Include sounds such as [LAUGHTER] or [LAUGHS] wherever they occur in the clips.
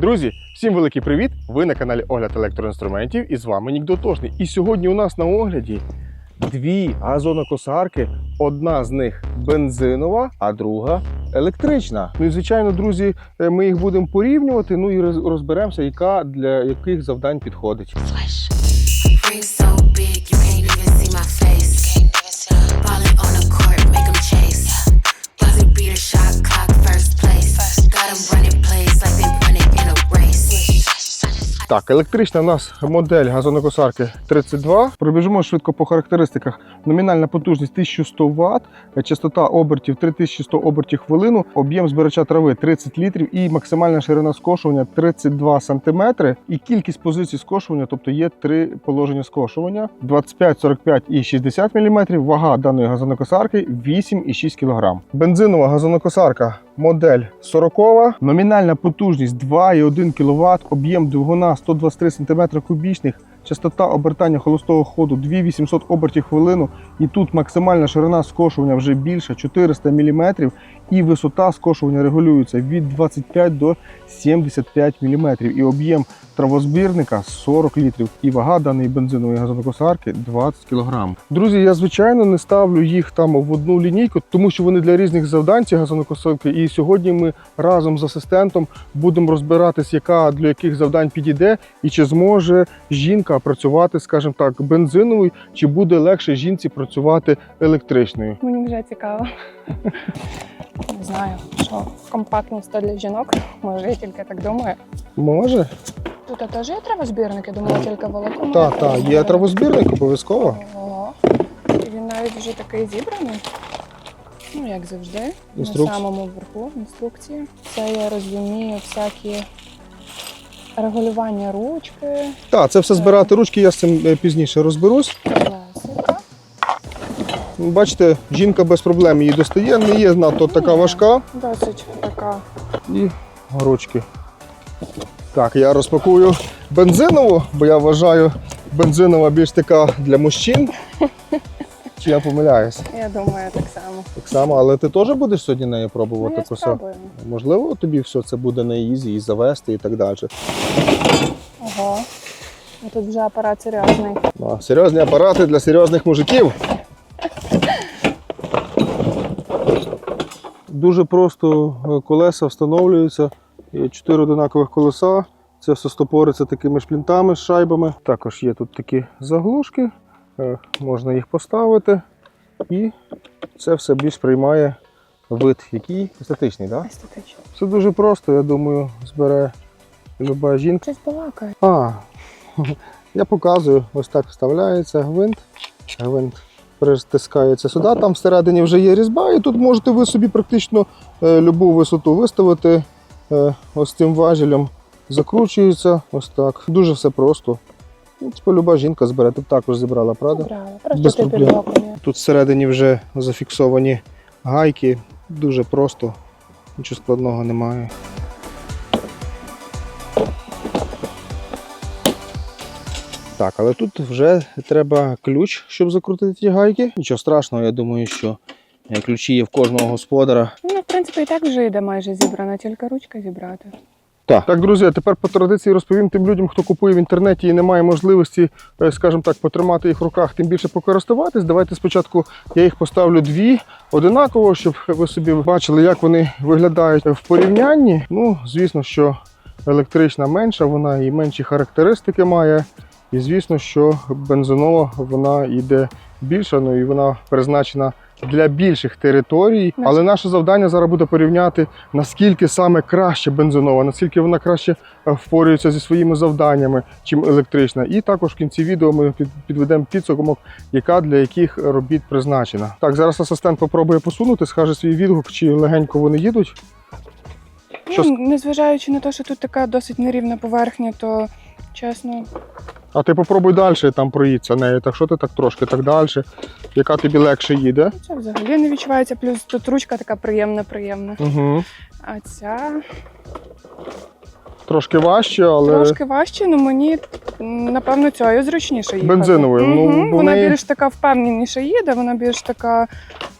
Друзі, всім великий привіт! Ви на каналі Огляд електроінструментів і з вами Нік Дотошний. І сьогодні у нас на огляді дві газонокосарки. Одна з них бензинова, а друга електрична. Ну і звичайно, друзі, е, ми їх будемо порівнювати. Ну і розберемося, яка для яких завдань підходить. Так, електрична у нас модель газонокосарки 32. Пробіжимо швидко по характеристиках. Номінальна потужність 1100 Вт, частота обертів 3100 обертів хвилину, об'єм збирача трави 30 літрів і максимальна ширина скошування 32 см. І кількість позицій скошування, тобто є три положення скошування: 25, 45 і 60 мм. Вага даної газонокосарки 8,6 кг. Бензинова газонокосарка модель 40. Номінальна потужність 2,1 кВт, об'єм двигуна 123 см кубічних, частота обертання холостого ходу 2800 обертів хвилину. І тут максимальна ширина скошування вже більша 400 мм. І висота скошування регулюється від 25 до 75 мм. І об'єм травозбірника 40 літрів. І вага даної бензинової газонокосарки 20 кг. Друзі, я звичайно не ставлю їх там в одну лінійку, тому що вони для різних завдань ці газонокосарки. І сьогодні ми разом з асистентом будемо розбиратись, яка для яких завдань підійде, і чи зможе жінка працювати, скажімо так, бензиновою, чи буде легше жінці працювати електричною. Мені вже цікаво. Не знаю, що компактність то для жінок. Може, я тільки так думаю. Може? Тут теж є травозбірник, я думала, тільки великому. Так, так, є травозбірник обов'язково. Ого. І він навіть вже такий зібраний. Ну, як завжди, Інструкція. на самому верху інструкції. Це є розвідні всякі регулювання ручки, Так, це все збирати ручки, я з цим е, пізніше розберусь. колесика. Бачите, жінка без проблем її достає, не є надто така важка. Досить така. І ручки. Так, я розпакую бензинову, бо я вважаю, бензинова більш така для мужчин. Чи я помиляюсь? Я думаю, так само. Так само, але ти теж будеш сьогодні нею Ну, пробувати я коса? Можливо, тобі все це буде на ізі і завести і так далі. Ого. Ну, Тут вже апарат серйозний. Ну, а серйозні апарати для серйозних мужиків. Дуже просто е, колеса встановлюються. Є чотири одинакових колеса. Це все стопориться такими шплінтами з шайбами. Також є тут такі заглушки, можна їх поставити. І це все більш приймає вид, який естетичний. Да? Естетично. Все дуже просто, я думаю, збере люба жінка. Щось балакає. А, [LAUGHS] я показую, ось так вставляється гвинт. Гвинт притискається сюди. Там всередині вже є різьба, і тут можете ви собі практично е, любу висоту виставити. Е, ось цим важелем закручується. Ось так. Дуже все просто. Ну, Типу, люба жінка збере. Тут також зібрала, правда? Брала. Просто ти проблем. Тут всередині вже зафіксовані гайки. Дуже просто, нічого складного немає. Так, але тут вже треба ключ, щоб закрутити ті гайки. Нічого страшного, я думаю, що е, ключі є в кожного господара. Ну, в принципі, і так вже йде майже зібрана, тільки ручка зібрати. Так. так, друзі, тепер по традиції розповім тим людям, хто купує в інтернеті і не має можливості, е, скажімо так, потримати їх в руках, тим більше покористуватись. Давайте спочатку я їх поставлю дві одинаково, щоб ви собі бачили, як вони виглядають в порівнянні. Ну, звісно, що електрична менша, вона і менші характеристики має. І звісно, що бензинова вона йде більша, ну і вона призначена для більших територій. Але наше завдання зараз буде порівняти, наскільки саме краще бензинова, наскільки вона краще е, впорюється зі своїми завданнями, чим електрична. І також в кінці відео ми підведемо підсумок, яка для яких робіт призначена. Так, зараз асистент попробує посунути, скаже свій відгук, чи легенько вони їдуть. Що Ну, незважаючи на те, що тут така досить нерівна поверхня, то чесно, А ти попробуй далі там проїдься нею. Так що ти так трошки так далі, яка тобі легше їде. це взагалі не відчувається. Плюс тут ручка така приємна, приємна. Угу. А ця Трошки важче, але трошки важче, але мені напевно цією зручніше їхати. Бензиновою, ну, Мгм, бо Вона більш така впевненіше їде, вона більш така.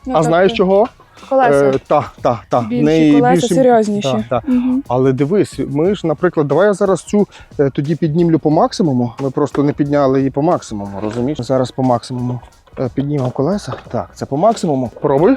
Ну, а так, знаєш чого? Колеса. Е, та, та, та. Більші неї колеса більші- серйозніші. Та, та. Мгм. Але дивись, ми ж, наприклад, давай я зараз цю е, тоді піднімлю по максимуму. Ми просто не підняли її по максимуму, розумієш? Зараз по максимуму е, піднімемо колеса. Так, це по максимуму. Пробуй.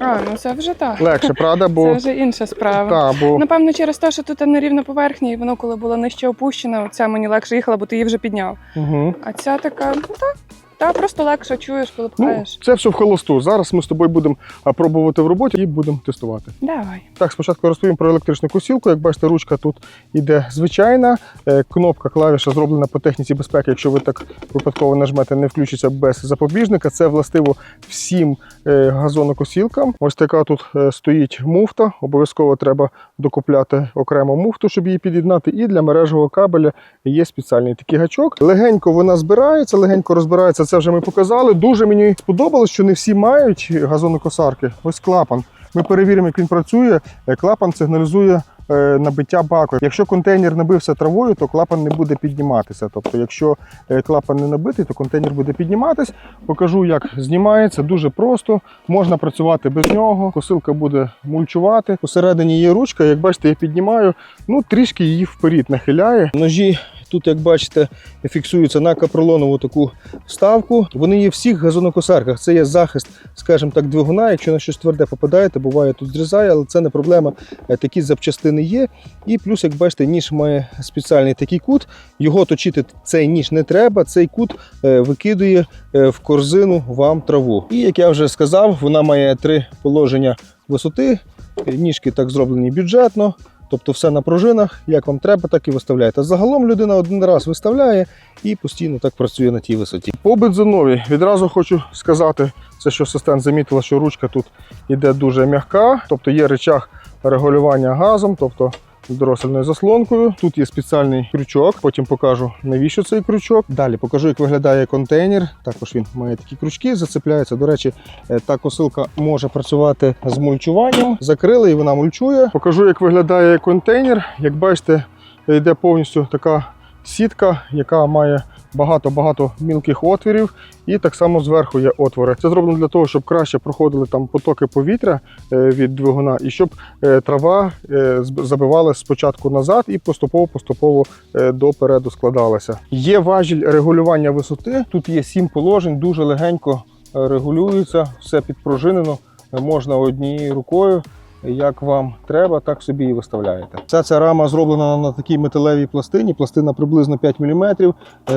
А, ну це вже так. Легше, правда? [LAUGHS] Це вже інша справа. та, бо Напевно, через те, що тут нерівна поверхня, і воно, коли було нижче опущено, ця мені легше їхала, бо ти її вже підняв. угу. А ця така, ну так, та просто легше чуєш, коли ну, пхаєш. це все в холосту. Зараз ми з тобою будемо пробувати в роботі і будемо тестувати. Давай. Так, спочатку розповім про електричну косілку. Як бачите, ручка тут іде звичайна. Е, Кнопка, клавіша зроблена по техніці безпеки. Якщо ви так випадково нажмете, не включиться без запобіжника. Це властиво всім е, газонокосілкам. Ось така тут е, стоїть муфта. Обов'язково треба докупляти окремо муфту, щоб її під'єднати. І для мережевого кабеля є спеціальний такий гачок. Легенько вона збирається, легенько розбирається. Це вже ми показали. Дуже мені сподобалось, що не всі мають газонокосарки. Ось клапан. Ми перевіримо, як він працює. Е, Клапан сигналізує е, набиття баку. Якщо контейнер набився травою, то клапан не буде підніматися. Тобто, якщо е, клапан не набитий, то контейнер буде підніматись. Покажу, як знімається. Дуже просто. Можна працювати без нього. Косилка буде мульчувати. Посередині є ручка. Як бачите, я піднімаю. Ну трішки її вперед нахиляє. Ножі. Тут, як бачите, фіксуються на капролонову таку вставку. Вони є в всіх газонокосарках. Це є захист, скажімо так, двигуна. Якщо на щось тверде попадаєте, буває тут зрізає, але це не проблема. Е, Такі запчастини є. І плюс, як бачите, ніж має спеціальний такий кут. Його точити цей ніж не треба. Цей кут е, викидує е, в корзину вам траву. І як я вже сказав, вона має три положення висоти. Ніжки так зроблені бюджетно. Тобто все на пружинах, як вам треба, так і виставляєте. Загалом людина один раз виставляє і постійно так працює на тій висоті. По бензинові відразу хочу сказати, це що асистент замітила, що ручка тут іде дуже м'яка, тобто є речах регулювання газом, тобто дроссельною заслонкою. Тут є спеціальний крючок, потім покажу навіщо цей крючок. Далі покажу, як виглядає контейнер. Також він має такі крючки, зацепляється. До речі, е, та косилка може працювати з мульчуванням. Закрили і вона мульчує. Покажу, як виглядає контейнер. Як бачите, йде повністю така сітка, яка має багато-багато мілких отворів, і так само зверху є отвори. Це зроблено для того, щоб краще проходили там потоки повітря е, від двигуна, і щоб е, трава е, зб- спочатку назад і поступово-поступово допереду складалася. Є важіль регулювання висоти. Тут є сім положень, дуже легенько регулюється, все підпружинено. Можна однією рукою як вам треба, так собі і виставляєте. Вся ця рама зроблена на такій металевій пластині. Пластина приблизно 5 мм,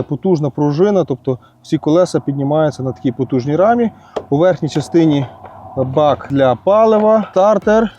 потужна пружина, тобто всі колеса піднімаються на такій потужній рамі. У верхній частині бак для палива, стартер,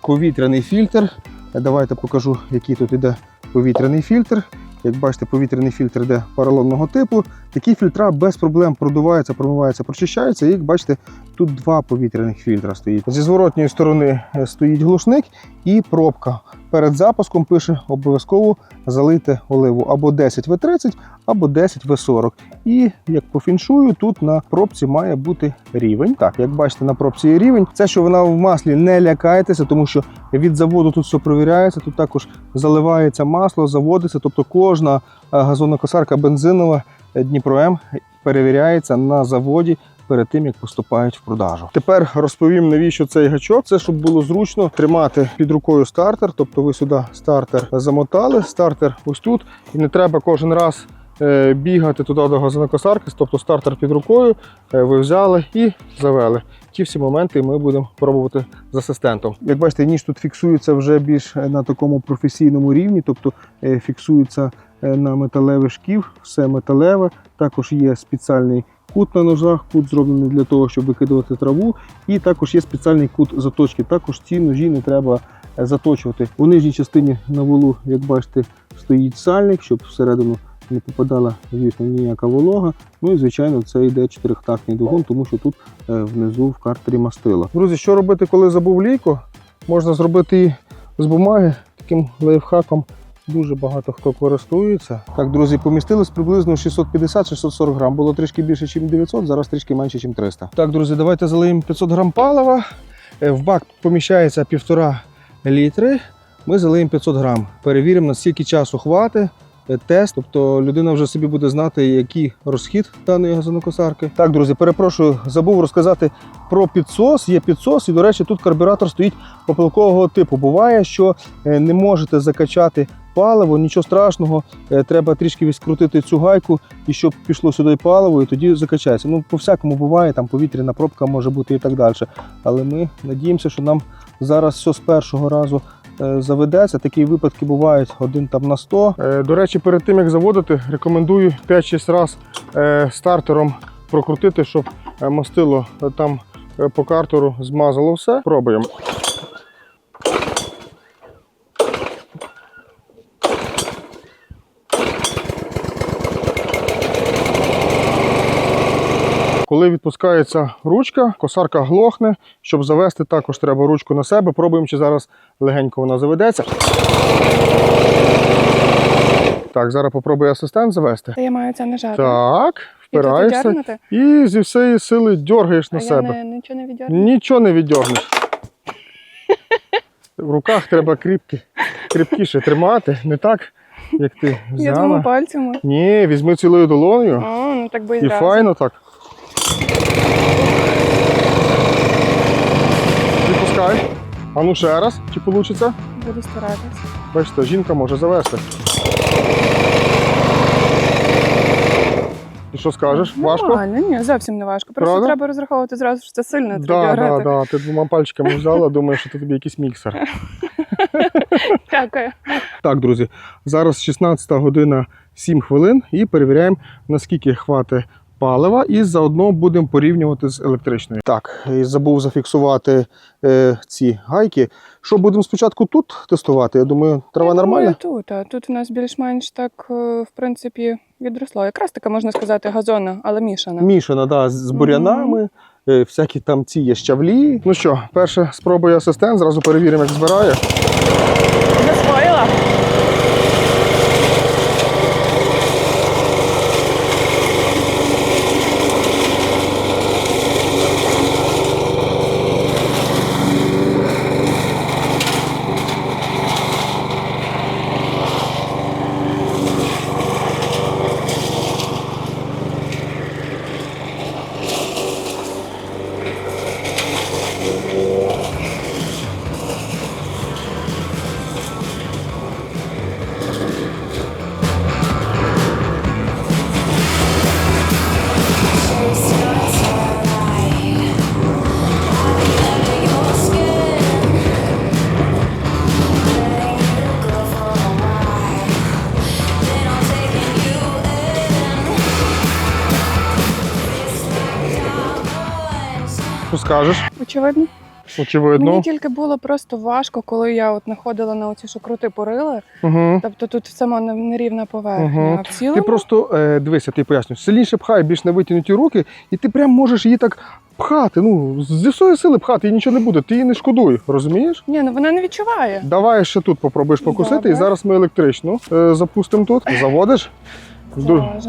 повітряний фільтр. Е, Давайте покажу, який тут іде повітряний фільтр. Як бачите, повітряний фільтр йде паралонного типу. Такі фільтра без проблем продуваються, промиваються, прочищаються. І як бачите, тут два повітряних фільтра стоїть. Зі зворотньої сторони е, стоїть глушник і пробка. Перед запуском пише обов'язково залийте оливу або 10 В30, або 10 В40. І як по фіншую, тут на пробці має бути рівень. Так, як бачите, на пробці є рівень. Це, що вона в маслі, не лякайтеся, тому що від заводу тут все провіряється. Тут також заливається масло, заводиться. Тобто кожна е, газонокосарка бензинова е, Дніпро М перевіряється на заводі. Перед тим як поступають в продажу. Тепер розповім, навіщо цей гачок. Це щоб було зручно тримати під рукою стартер. Тобто ви сюди стартер замотали, стартер ось тут, і не треба кожен раз е, бігати туди до газонокосарки. Тобто стартер під рукою, е, ви взяли і завели. Ті всі моменти ми будемо пробувати з асистентом. Як бачите, ніж тут фіксується вже більш е, на такому професійному рівні, тобто фіксується на металевий шків, все металеве. Також є спеціальний кут на ножах, кут зроблений для того, щоб викидувати траву. І також є спеціальний кут заточки. Також ці ножі не треба е, заточувати. У нижній частині на волу, як бачите, стоїть сальник, щоб всередину не попадала, звісно, ніяка волога. Ну і звичайно, це йде чотирихтактний двигун, тому що тут е, внизу в картері мастило. Друзі, що робити, коли забув лійку? Можна зробити її з бумаги таким лайфхаком. Дуже багато хто користується. Так, друзі, помістилось приблизно 650-640 грам. Було трішки більше, ніж 900, зараз трішки менше, ніж 300. Так, друзі, давайте залиємо 500 грам палива. Е, В бак поміщається півтора літри. Ми залиємо 500 грам. Перевіримо, наскільки часу хватить. е, тест, тобто людина вже собі буде знати, який розхід даної газонокосарки. Так, друзі, перепрошую, забув розказати про підсос. Є підсос, і, до речі, тут карбюратор стоїть попилкового типу. Буває, що е, не можете закачати паливо, нічого страшного, е, треба трішки відкрутити цю гайку, і щоб пішло сюди паливо, і тоді закачається. Ну, по всякому буває, там повітряна пробка може бути і так далі. Але ми надіємося, що нам зараз все з першого разу е, заведеться. Такі випадки бувають один там на 100. До речі, перед тим як заводити, рекомендую 5-6 разів стартером прокрутити, щоб е, мастило е, там е, по картеру змазало все. Пробуємо. Коли відпускається ручка, косарка глохне. Щоб завести, також треба ручку на себе. Пробуємо, чи зараз легенько вона заведеться. Так, зараз попробує асистент завести. Та я маю це нажати. Так, І впираєшся віддернути? і зі всієї сили дергаєш на а себе. я не, нічого не віддягну. Нічого не віддягнеш. В руках треба кріпки, кріпкіше тримати, не так, як ти Я двома пальцями. Ні, візьми цілою долоною О, ну так би і і файно так. Відпускай. А ну ще раз, чи вийде? Буду старатись. Бачите, жінка може завести. І що скажеш? Важко? Нормально, ні, зовсім не важко. Просто Правда? треба розраховувати зразу, що це сильно Да, треба да, дергати. да. Ти двома пальчиками взяла, думаєш, що це тобі якийсь міксер. [LAUGHS] Дякую. Так, друзі, зараз 16 година 7 хвилин і перевіряємо, наскільки хватить палива, і заодно будемо порівнювати з електричною. Так, і забув зафіксувати е, ці гайки. Що будемо спочатку тут тестувати? Я думаю, трава Я думаю, нормальна. Тут, а тут у нас більш-менш так, е, в принципі, відросло. Якраз така, можна сказати, газонна, але мішана. Мішана, да, з бурянами, е, всякі там ці є щавлі. Ну що, перше спробує асистент, зразу перевіримо, як збирає. Засвоїла? Що Очевидно. Очевидно. Мені тільки було просто важко, коли я от находила на оці шукрути порили. Угу. Тобто тут сама нерівна поверхня. Мгм. А в цілому Ти просто е, дивися, ти поясню, сильніше пхай, більш на витягнуті руки, і ти прям можеш її так пхати. Ну, зі всієї сили пхати, і нічого не буде. Ти її не шкодуй, розумієш? ні, ну вона не відчуває. Давай ще тут попробуєш покусити, Добре. і зараз ми електричну е, запустимо тут. Заводиш. Ду-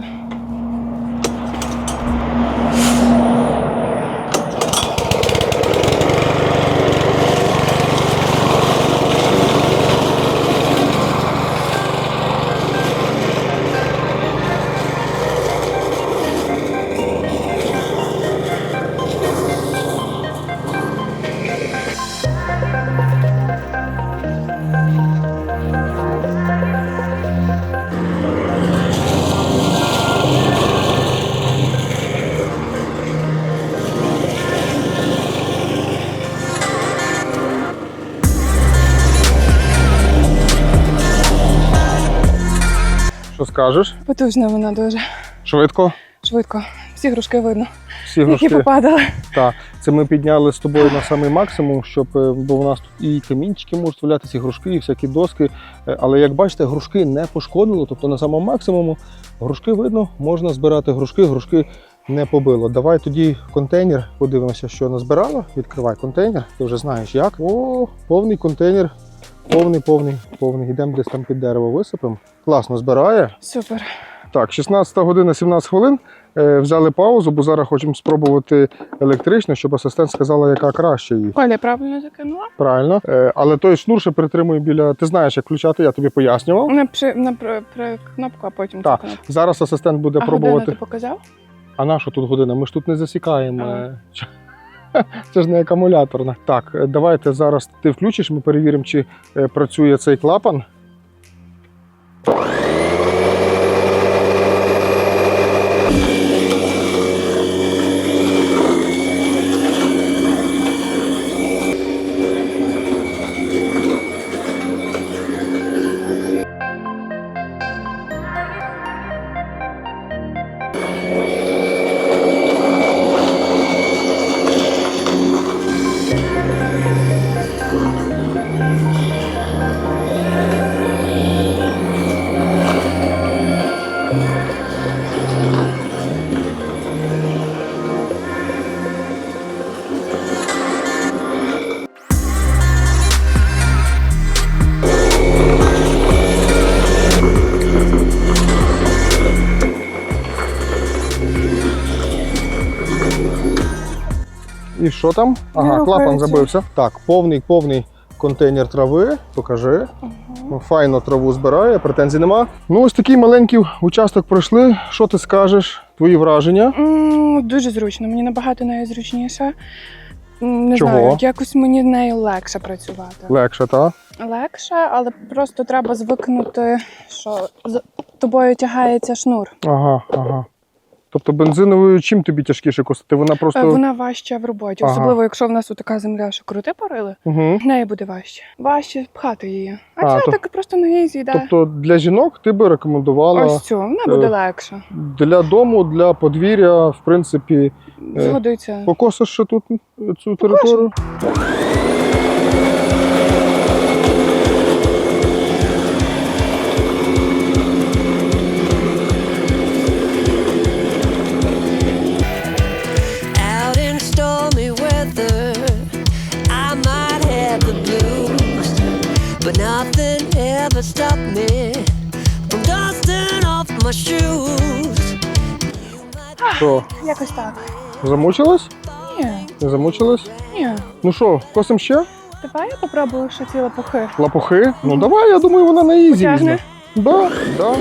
Що скажеш? Потужна вона дуже. Швидко. Швидко. Всі грушки видно, Всі які попадали. Так, це ми підняли з тобою на самий максимум, щоб е, бо у нас тут і камінчики можуть валятися, і грушки, і всякі доски. Е, Але як бачите, грушки не пошкодило, тобто на самому максимуму грушки видно, можна збирати грушки, грушки не побило. Давай тоді контейнер, подивимося, що назбирало. Відкривай контейнер, ти вже знаєш як. О, повний контейнер. Повний, повний, повний. Йдемо десь там під дерево висипемо. Класно збирає. Супер. Так, 16 година 17 хвилин. Е, Взяли паузу, бо зараз хочемо спробувати електрично, щоб асистент сказала, яка краще її. Коля, правильно закинула? Правильно. Е, Але той шнур ще притримує біля. Ти знаєш, як включати, я тобі пояснював. На, при, на при, при кнопку, а потім Так. кнопку. Зараз асистент буде А пробувати. годину ти показав? А на що тут година? Ми ж тут не засікаємо. А. Е, [LAUGHS] Це ж не акумуляторна. Так, е, давайте зараз ти включиш, ми перевіримо, чи працює цей клапан. І що там? Ага, Не клапан рухається. забився. Так, повний, повний контейнер трави. Покажи. Ну, Файно траву збирає, претензій нема. Ну, ось такий маленький участок пройшли. Що ти скажеш? Твої враження? М, Дуже зручно, мені набагато найзручніше. М, Не Чого? знаю, якось мені з нею легше працювати. Легше, та? Легше, але просто треба звикнути, що з тобою тягається шнур. Ага, ага. Тобто бензиновою чим тобі тяжкіше косити? Вона просто. Е, Вона важча в роботі, Ага. особливо якщо в нас така земля, що крути порили, Угу. в неї буде важче. Важче пхати її. А, А, це то- так просто на її з'їде. Тобто для жінок ти би рекомендувала Ось цю, вона буде е, легше. для дому, для подвір'я, в принципі, е, Згодиться. покосиш ще тут е, цю територію. Якось так. замучилась? Ні, Не замучилась? ні. Ну що, косим ще? Давай я попробую ще ці лапухи. Лапухи? Ну давай, я думаю, вона на ізі Потягне? візьме. Да, да.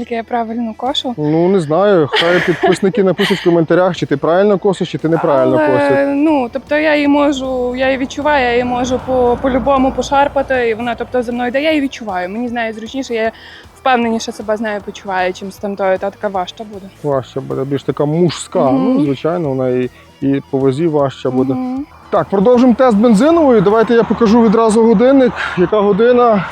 Не наскільки я правильно кошу. Ну не знаю. Хай підписники напишуть в коментарях, чи ти правильно косиш, чи ти неправильно косиш. Ну, тобто я її можу, я її відчуваю, я її можу по, по-любому пошарпати, і вона тобто за мною йде, я її відчуваю. Мені з нею зручніше, я впевненіше себе з нею почуваю, чим з тамтою, та така важча буде. Важча буде, більш така мужська. Мгм. Ну, звичайно, вона і, і по вазі важча буде. Мгм. Так, продовжимо тест бензинової. Давайте я покажу відразу годинник. Яка година?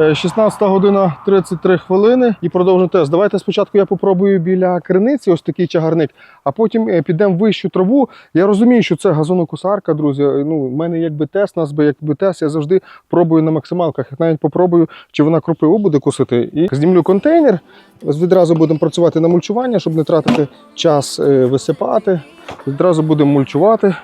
Е, 16 година 33 хвилини і продовжимо тест. Давайте спочатку я попробую біля криниці, ось такий чагарник, а потім е, підемо вищу траву. Я розумію, що це газонокосарка, друзі. Ну, в мене якби тест, нас би якби тест, я завжди пробую на максималках. Навіть попробую, чи вона кропиву буде косити. І знімлю контейнер. Відразу будемо працювати на мульчування, щоб не тратити час е, висипати. Відразу будемо мульчувати.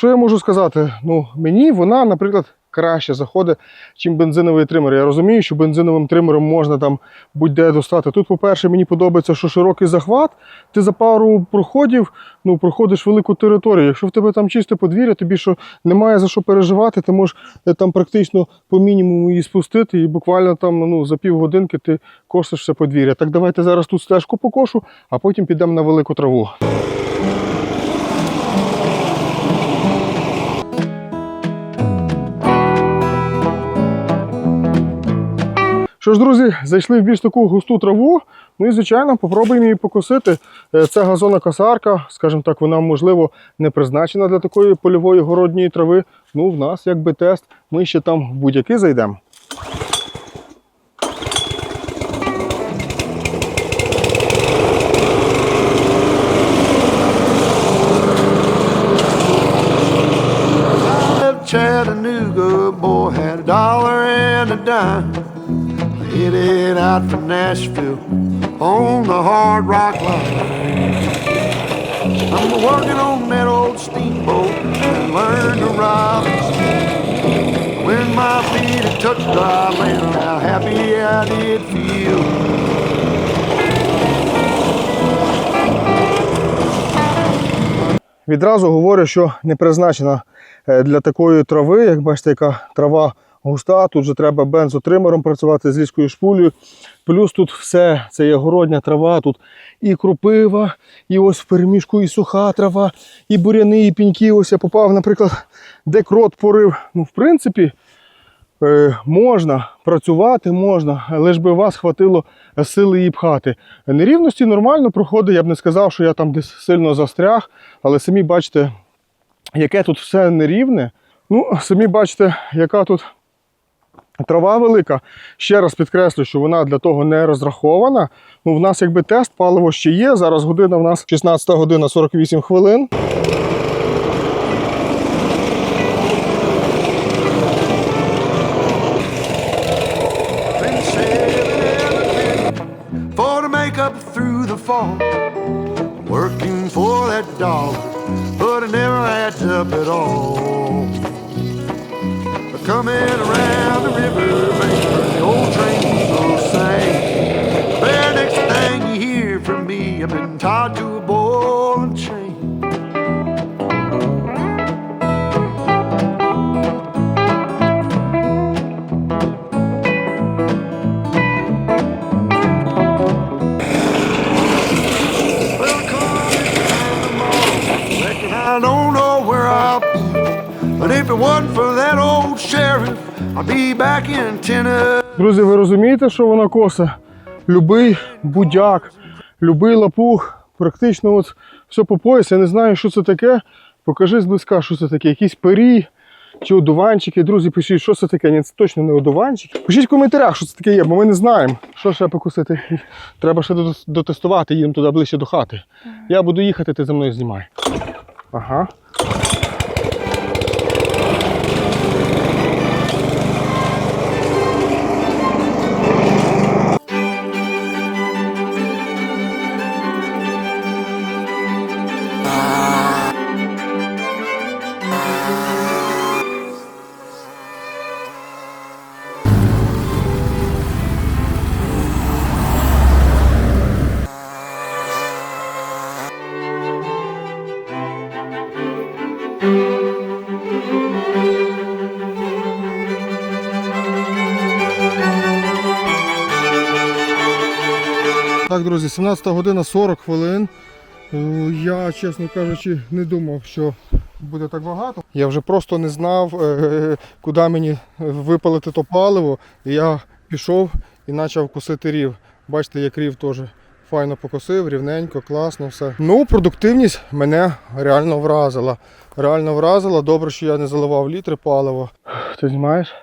Що я можу сказати? Ну, мені вона, наприклад, краще заходить, чим бензиновий тример. Я розумію, що бензиновим тримером можна там будь-де достати. Тут, по-перше, мені подобається, що широкий захват. Ти за пару проходів ну, проходиш велику територію. Якщо в тебе там чисте подвір'я, тобі що немає за що переживати, ти можеш е, там практично по мінімуму її спустити, і буквально там ну, за півгодинки ти косиш подвір'я. Так давайте зараз тут стежку покошу, а потім підемо на велику траву. Що ж, друзі, зайшли в більш таку густу траву. Ну і звичайно, попробуємо її покосити. Це газона косарка, скажімо так, вона можливо не призначена для такої польової городньої трави. Ну, в нас якби тест. Ми ще там в будь-який зайдемо. Chattanooga, boy had a dollar and a dime. Headed out for Nashville on the hard rock line. I'm working on that old steamboat and learn to ride. When my feet had touched dry land, how happy I did feel. Відразу говорю, що не призначена е, для такої трави. Як бачите, яка трава густа, тут же треба бензотримером працювати з ліською шпулею. Плюс тут все, це є городня трава, тут і крупива, і ось в переміжку і суха трава, і буряни, і піньки. Ось я попав, наприклад, де крот порив. Ну, в принципі, е, можна працювати, можна, ж би вас хватило сили її пхати. Нерівності нормально проходить, я б не сказав, що я там десь сильно застряг, але самі бачите, яке тут все нерівне. Ну, самі бачите, яка тут трава велика. Ще раз підкреслю, що вона для того не розрахована. Ну, в нас якби тест, паливо ще є. Зараз година в нас 16 година 48 хвилин. Working for that dollar, but it never adds up at all. Coming around the river bank where the old trains will sing. There, next thing you hear from me, I've been tied to a ball Друзі, ви розумієте, що вона коса? Любий будяк, любий лапух, практично от все по пояс. Я не знаю, що це таке. Покажи зблизька, що це таке. Якісь пері чи одуванчики. Друзі, пишіть, що це таке. Ні, це точно не одуванчики. Пишіть в коментарях, що це таке є, бо ми не знаємо. Що ще покусити. Треба ще дотестувати, їм туди ближче до хати. Я буду їхати, ти за мною знімай. Ага. Так, друзі, 17 година 40 хвилин. Е, Я, чесно кажучи, не думав, що буде так багато. Я вже просто не знав, е, куди мені випалити то паливо. Я пішов і почав косити рів. Бачите, як рів теж файно покосив, рівненько, класно все. Ну, продуктивність мене реально вразила. Реально вразила. Добре, що я не заливав літри палива. Ти знімаєш?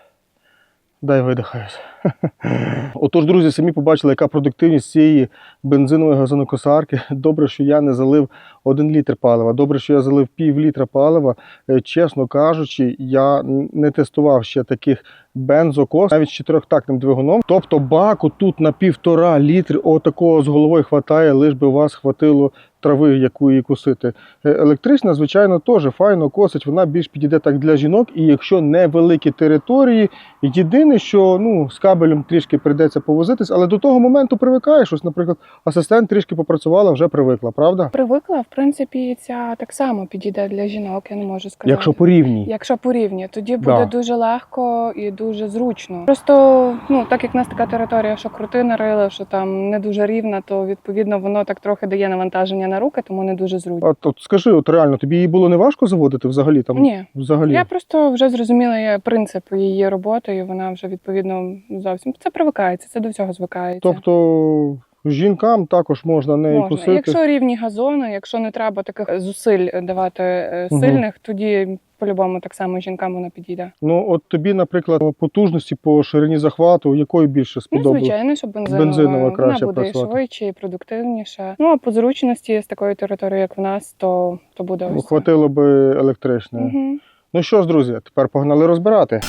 Дай видихаюсь. [LAUGHS] Отож, друзі, самі побачили, яка продуктивність цієї бензинової газонокосарки. Добре, що я не залив один літр палива. Добре, що я залив пів літра палива. Е, Чесно кажучи, я не тестував ще таких бензокос, навіть з чотирьохтактним двигуном. Тобто баку тут на півтора літри отакого з головою хватає, лиш би у вас хватило трави, яку її косити. Е, Електрична, звичайно, теж файно косить, вона більш підійде так для жінок, і якщо невеликі території, єдине, що ну, з кабелем трішки прийдеться повозитись, але до того моменту привикаєш. Ось, наприклад, асистент трішки попрацювала, вже привикла, правда? Привикла, в принципі, ця так само підійде для жінок, я не можу сказати. Якщо по рівні. Якщо по рівні, тоді буде Да. дуже легко і дуже зручно. Просто ну так як в нас така територія, що крути нарили, що там не дуже рівна, то відповідно воно так трохи дає навантаження на руки, тому не дуже зручно. А тут скажи, от реально, тобі її було не важко заводити взагалі там? Ні, Взагалі. я просто вже зрозуміла принцип її роботи, і вона вже відповідно зовсім це привикається, це до всього звикається. Тобто жінкам також можна нею Можна. косити. Якщо рівні газони, якщо не треба таких зусиль давати сильних, угу. тоді по-любому так само жінкам вона підійде. Ну, от тобі, наприклад, по потужності по ширині захвату, якої більше Ну, звичайно, що бензинова, Бензинова краще вона буде працювати. швидше, і продуктивніше. Ну а по зручності з такою територією, як в нас, то, то буде ось. Хватило би електричної. Мгм. Ну що ж, друзі, тепер погнали розбирати.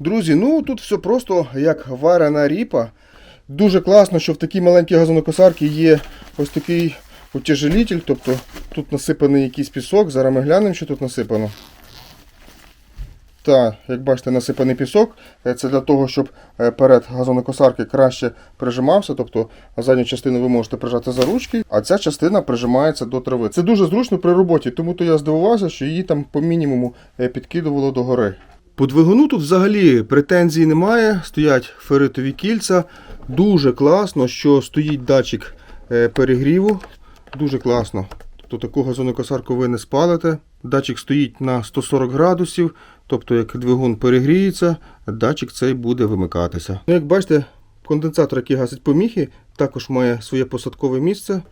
Друзі, ну тут все просто як варена ріпа. Дуже класно, що в такій маленькій газонокосарці є ось такий утяжелитель, тобто тут насипаний якийсь пісок. Зараз ми глянемо, що тут насипано. Так, як бачите, насипаний пісок. Е, Це для того, щоб е, перед газонокосарки краще прижимався. Тобто задню частину ви можете прижати за ручки, а ця частина прижимається до трави. Це дуже зручно при роботі, тому то я здивувався, що її там по мінімуму е, підкидувало до гори. По двигуну тут взагалі претензій немає. Стоять феритові кільця. Дуже класно, що стоїть датчик перегріву. Дуже класно. Тобто таку газонокосарку ви не спалите. Датчик стоїть на 140 градусів, тобто як двигун перегріється, датчик цей буде вимикатися. Ну, як бачите, конденсатор, який гасить поміхи, також має своє посадкове місце.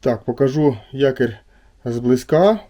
Так, покажу якір зблизька.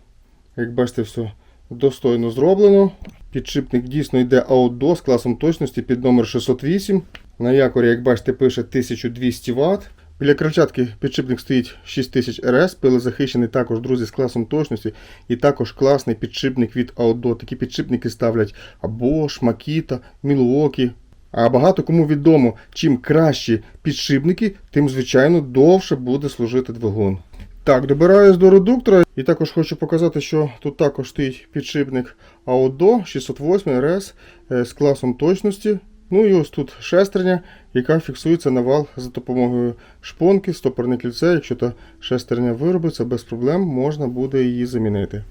Як бачите, все достойно зроблено. Підшипник дійсно йде аутдо з класом точності під номер 608. На якорі, як бачите, пише 1200 Вт. Біля крильчатки підшипник стоїть 6000 РС, пилозахищений також, друзі, з класом точності. І також класний підшипник від Auddo. Такі підшипники ставлять Bosch, Makita, Milwaukee. А багато кому відомо, чим кращі підшипники, тим, звичайно, довше буде служити двигун. Так, добираюсь до редуктора і також хочу показати, що тут також стоїть підшипник Audo 608 RS е, з класом точності. Ну і ось тут шестерня, яка фіксується на вал за допомогою шпонки, стопорне кільце. Якщо та шестерня виробиться, без проблем можна буде її замінити.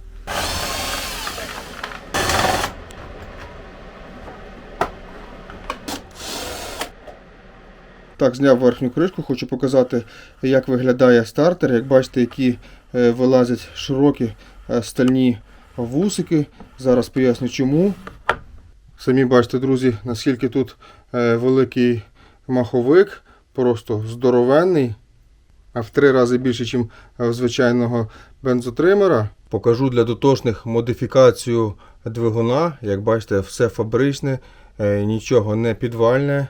Так, зняв верхню кришку, хочу показати, як виглядає стартер. Як бачите, які е, вилазять широкі е, стальні вусики. Зараз поясню чому. Самі бачите, друзі, наскільки тут е, великий маховик, просто здоровенний, а в три рази більше, ніж в звичайного бензотримера. Покажу для дотошних модифікацію двигуна. Як бачите, все фабричне, нічого не підвальне.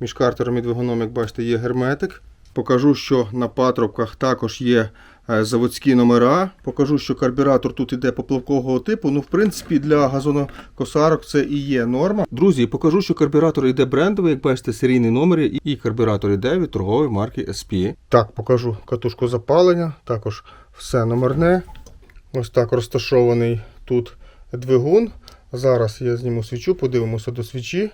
Між картером і двигуном, як бачите, є герметик. Покажу, що на патрубках також є е, заводські номера. Покажу, що карбюратор тут іде поплавкового типу. Ну, в принципі, для газонокосарок це і є норма. Друзі, покажу, що карбюратор йде брендовий, як бачите, серійний номер, і- карбюратор йде від торгової марки SP. Так, покажу катушку запалення, також все номерне. Ось так розташований тут двигун. Зараз я зніму свічу, подивимося до свічі.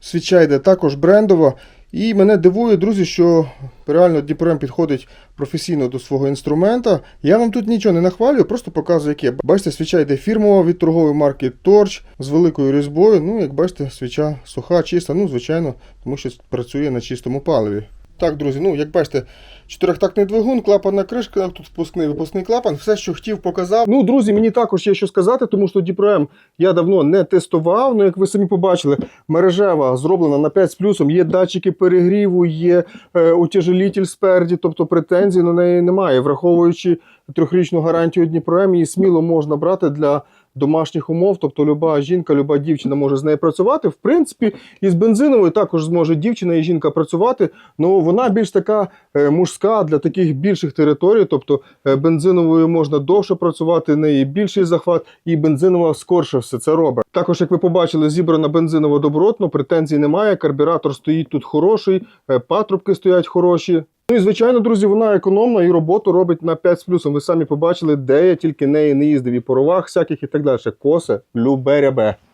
Свіча йде також брендова. І мене дивує, друзі, що реально Діпрем підходить професійно до свого інструмента. Я вам тут нічого не нахвалюю, просто показую, яке. Бачите, свіча йде фірмова від торгової марки Torch з великою різьбою. Ну, як бачите, свіча суха, чиста, ну, звичайно, тому що працює на чистому паливі. Так, друзі, ну як бачите, чотирьохтактний двигун, клапанна кришка, тут впускний випускний клапан, все, що хотів, показав. Ну, друзі, мені також є що сказати, тому що Діпрем я давно не тестував. Ну, як ви самі побачили, мережева зроблена на 5 з плюсом. Є датчики перегріву, є е, утяжелітель спереді, тобто претензій на неї немає. Враховуючи трьохрічну гарантію Дніпром, її сміло можна брати для домашніх умов. Тобто, люба жінка, люба дівчина може з нею працювати. В принципі, і з бензиновою також зможе дівчина і жінка працювати. Ну вона більш така е, мужська для таких більших територій. Тобто е, бензиновою можна довше працювати, неї більший захват, і бензинова скорше все це робить. Також, як ви побачили, зібрана бензинова добротно, претензій немає. Карбюратор стоїть тут хороший, е, патрубки стоять хороші. Ну і звичайно, друзі, вона економна і роботу робить на 5 з плюсом. Ви самі побачили, де я тільки неї не їздив, і по ровах всяких і так далі. Косе, любе рябе.